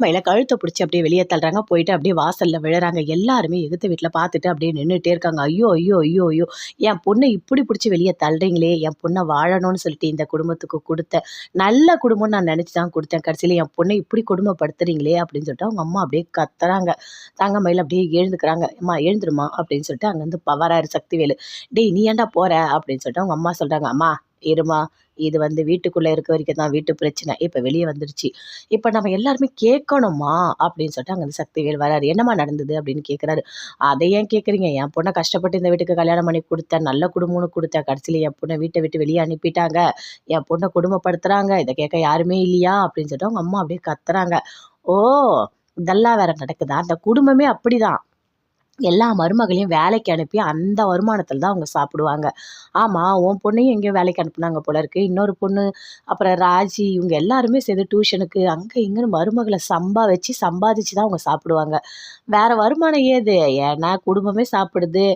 மயில கழுத்தை பிடிச்சி அப்படியே வெளியே தள்ளுறாங்க. போயிட்டு அப்படியே வாசல்ல விழுறாங்க. எல்லாருமே எகுத்த வீட்டில் பார்த்துட்டு அப்படியே நின்றுட்டே இருக்காங்க. ஐயோ ஐயோ ஐயோ ஐயோ. என் பொண்ணை இப்படி பிடிச்சி வெளியே தள்ளுறீங்களே. என் பொண்ணை வாழணும்னு சொல்லிட்டு இந்த குடும்பத்துக்கு கொடுத்த நல்ல குடும்பம் நான் நினச்சி தான் கொடுத்தேன். கடைசியில் என் பொண்ணை இப்படி குடும்பப்படுத்துறீங்களே அப்படின்னு சொல்லிட்டு அவங்க அம்மா அப்படியே கத்துறாங்க. தங்க மயில் அப்படியே எழுந்துக்கிறாங்க. அம்மா எழுந்துருமா அப்படின்னு சொல்லிட்டு அங்கேருந்து பவராரு சக்திவேலு. டேய் நீ ஏன்டா போற? அப்படின்னு சொல்லிட்டு அவங்க அம்மா சொல்றாங்க. அம்மா இருமா இது வந்து வீட்டுக்குள்ளே இருக்க வரைக்கும் தான் வீட்டு பிரச்சனை. இப்போ வெளியே வந்துருச்சு. இப்போ நம்ம எல்லாருமே கேட்கணுமா? அப்படின்னு சொல்லிட்டு அங்கே வந்து சக்திவேல் வராரு. என்னம்மா நடந்தது? அப்படின்னு கேட்குறாரு அதை ஏன் கேட்குறீங்க என் பொண்ணை கஷ்டப்பட்டு இந்த வீட்டுக்கு கல்யாணம் பண்ணி கொடுத்தேன். நல்ல குடும்பம்னு கொடுத்தேன். கடைசியில் என் பொண்ணை வீட்டை விட்டு வெளியே அனுப்பிட்டாங்க. என் பொண்ணை குடும்பப்படுத்துகிறாங்க இதை கேட்க யாருமே இல்லையா? அப்படின்னு சொல்லிட்டு அவங்க அம்மா அப்படியே கத்துறாங்க. ஓ இதெல்லாம் வேற நடக்குதா? அந்த குடும்பமே அப்படிதான். எல்லா மருமகளையும் வேலைக்கு அனுப்பி அந்த வருமானத்தில் தான் அவங்க சாப்பிடுவாங்க. ஆமாம் உன் பொண்ணையும் எங்கேயோ வேலைக்கு அனுப்புனாங்க போல இருக்கு. இன்னொரு பொண்ணு அப்புறம் ராஜி இவங்க எல்லாருமே சேர்ந்து டியூஷனுக்கு அங்கே இங்கேன்னு மருமகளை சம்பா வச்சு சம்பாதிச்சு தான் அவங்க சாப்பிடுவாங்க. வேற வருமானம் ஏது? ஏன்னா குடும்பமே சாப்பிடுது.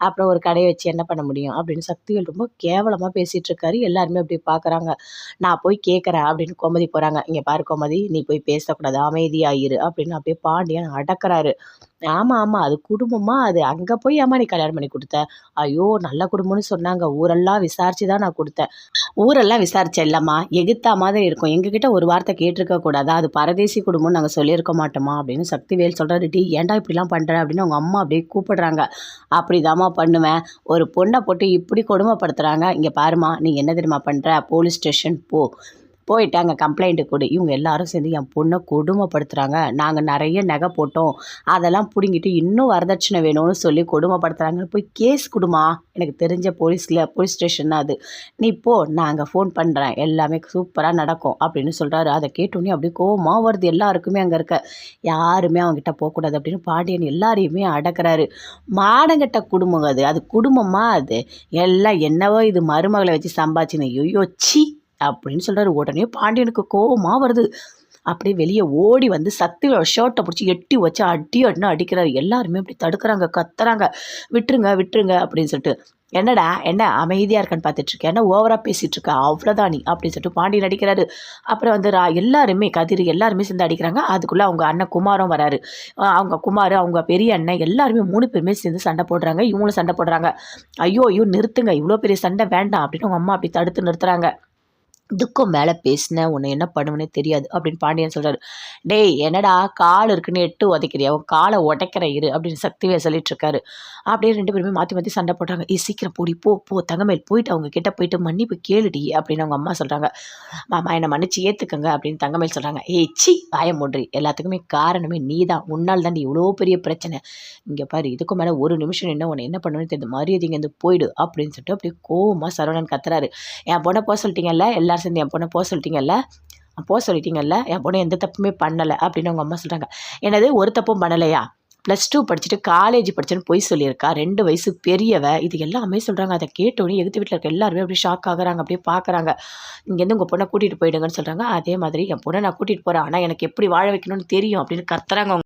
அப்புறம் ஒரு கடையை வச்சு என்ன பண்ண முடியும்? அப்படின்னு சக்திகள் ரொம்ப கேவலமாக பேசிகிட்டு இருக்காரு. எல்லாருமே அப்படி பார்க்குறாங்க நான் போய் கேட்குறேன் அப்படின்னு கோமதி போகிறாங்க இங்கே பாரு கோமதி நீ போய் பேசக்கூடாது. அமைதியாயிரு அப்படின்னு அப்படியே பாண்டியன் அடக்கிறாரு. ஆமாம் ஆமாம் அது குடும்பமா? அது அங்கே போய் ஏமா நீ கல்யாணம் பண்ணி கொடுத்த? ஐயோ நல்ல குடும்பம்னு சொன்னாங்க. ஊரெல்லாம் விசாரித்து தான் நான் கொடுத்தேன். ஊரெல்லாம் விசாரித்தேன் இல்லைம்மா எகுத்தா மாதிரி இருக்கும். எங்ககிட்ட ஒரு வார்த்தை கேட்டிருக்க கூடாதா? அது பரதேசி குடும்பம்னு நாங்கள் சொல்லியிருக்க மாட்டோமா? அப்படின்னு சக்திவேல் சொல்கிறாரு டி ஏன்டா இப்படிலாம் பண்ணுற அப்படின்னு அவங்க அம்மா அப்படியே கூப்பிடுறாங்க. அப்படிதாம்மா பண்ணுவேன். ஒரு பொண்ணை போட்டு இப்படி கொடுமைப்படுத்துகிறாங்க இங்கே பாருமா நீ என்ன தெரியுமா பண்ணுற போலீஸ் ஸ்டேஷன் போ. போயிட்டு அங்கே கம்ப்ளைண்ட்டு கொடு. இவங்க எல்லாரும் சேர்ந்து என் பொண்ணை கொடுமைப்படுத்துகிறாங்க நாங்கள் நிறைய நகை போட்டோம். அதெல்லாம் பிடுங்கிட்டு இன்னும் வரதட்சணை வேணும்னு சொல்லி கொடுமைப்படுத்துகிறாங்க போய் கேஸ் கொடுமா. எனக்கு தெரிஞ்ச போலீஸில் போலீஸ் ஸ்டேஷன் அது. நீ போ நாங்கள் ஃபோன் பண்ணுறேன் எல்லாமே சூப்பராக நடக்கும் அப்படின்னு சொல்கிறாரு அதை கேட்டோன்னே அப்படியே கோவமாக வருது. எல்லாருக்குமே அங்கே இருக்க. யாருமே அவங்ககிட்ட போகக்கூடாது அப்படின்னு பாண்டியன் எல்லாரையுமே அடக்கிறாரு. மாடங்கிட்ட குடும்பம் அது. அது குடும்பமாக அது? எல்லாம் என்னவோ இது மருமகளை வச்சு சம்பாதிச்சுன்னு. ஐயோ சி அப்படின்னு சொல்கிறாரு உடனே பாண்டியனுக்கு கோபமாக வருது. அப்படியே வெளியே ஓடி வந்து சக்தியோட ஷர்ட்டை பிடிச்சி எட்டி வச்சு அடி அடினு அடிக்கிறாரு. எல்லாருமே அப்படி தடுக்கிறாங்க கத்துறாங்க. விட்டுருங்க விட்டுருங்க அப்படின்னு சொல்லிட்டு. என்னடா என்ன அமைதியாக இருக்கான்னு பார்த்துட்ருக்கேன் என்ன ஓவராக பேசிகிட்டு இருக்க? அவ்வளோதான் நீ? அப்படின்னு சொல்லிட்டு பாண்டியன் அடிக்கிறாரு. அப்புறம் வந்து ரா எல்லாருமே கதிர் எல்லாருமே சேர்ந்து அடிக்கிறாங்க. அதுக்குள்ளே அவங்க அண்ணன் குமாரும் வராரு. அவங்க குமார் அவங்க பெரிய அண்ணன் எல்லாருமே மூணு பேருமே சேர்ந்து சண்டை போடுறாங்க. இவங்களும் சண்டை போடுறாங்க. ஐயோ ஐயோ நிறுத்துங்க. இவ்வளோ பெரிய சண்டை வேண்டாம் அப்படின்னு அவங்க அம்மா அப்படி தடுத்து நிறுத்துறாங்க. இதுக்கும் மேலே பேசின உன்னை என்ன பண்ணுவேனே தெரியாது அப்படின்னு பாண்டியன் சொல்கிறாரு டேய் என்னடா கால் இருக்குன்னு எட்டு உதைக்கிறியா? அவன் காலை உடைக்கிற இரு அப்படின்னு சக்திவே சொல்லிட்டு இருக்காரு. அப்படியே ரெண்டு பேருமே மாற்றி மாற்றி சண்டை போட்டாங்க ஏ சீக்கிரம் போடி போ போ தங்கமேல் போயிட்டு அவங்க கிட்ட போயிட்டு மன்னிப்பு கேளுடி அப்படின்னு அவங்க அம்மா சொல்கிறாங்க மாமா என்னை மன்னிச்சு ஏற்றுக்கங்க அப்படின்னு தங்கமேல் சொல்கிறாங்க ஏ சி பயமுன்றி எல்லாத்துக்குமே காரணமே நீ தான் உன்னால் தான் இவ்வளோ பெரிய பிரச்சனை. இங்கே பாரு இதுக்கும் மேலே ஒரு நிமிஷம் என்ன உன்னை என்ன பண்ணுவேன்னு தெரியுது. மரியாதை இங்கேருந்து போயிடு அப்படின்னு சொல்லிட்டு அப்படியே கோவமாக சரவணன் கத்துறாரு. என் பொண்ணை போக சொல்லிட்டீங்கல்ல எல்லாரும் சேர்ந்து என் பொண்ணை போக சொல்லிட்டீங்கல்ல? போக சொல்லிட்டீங்கல்ல? என் பொண்ணு எந்த தப்புமே பண்ணலை. அப்படின்னு அவங்க அம்மா சொல்கிறாங்க என்னது ஒரு தப்பும் பண்ணலையா? ப்ளஸ் டூ படிச்சுட்டு காலேஜ் படிச்சுன்னு போய் சொல்லியிருக்கா? ரெண்டு வயசு பெரியவ. இது எல்லாமே சொல்கிறாங்க அதை கேட்டோடனே எதிர்த்து வீட்டில் இருக்க எல்லாருமே அப்படியே ஷாக் ஆகுறாங்க அப்படியே பார்க்குறாங்க இங்கேருந்து உங்கள் பொண்ணை கூட்டிகிட்டு போயிடுங்கன்னு சொல்கிறாங்க அதே மாதிரி என் பொண்ணை நான் கூட்டிகிட்டு போகிறேன் ஆனால் எனக்கு எப்படி வாழ வைக்கணும்னு தெரியும் அப்படின்னு கத்துறாங்க அவங்க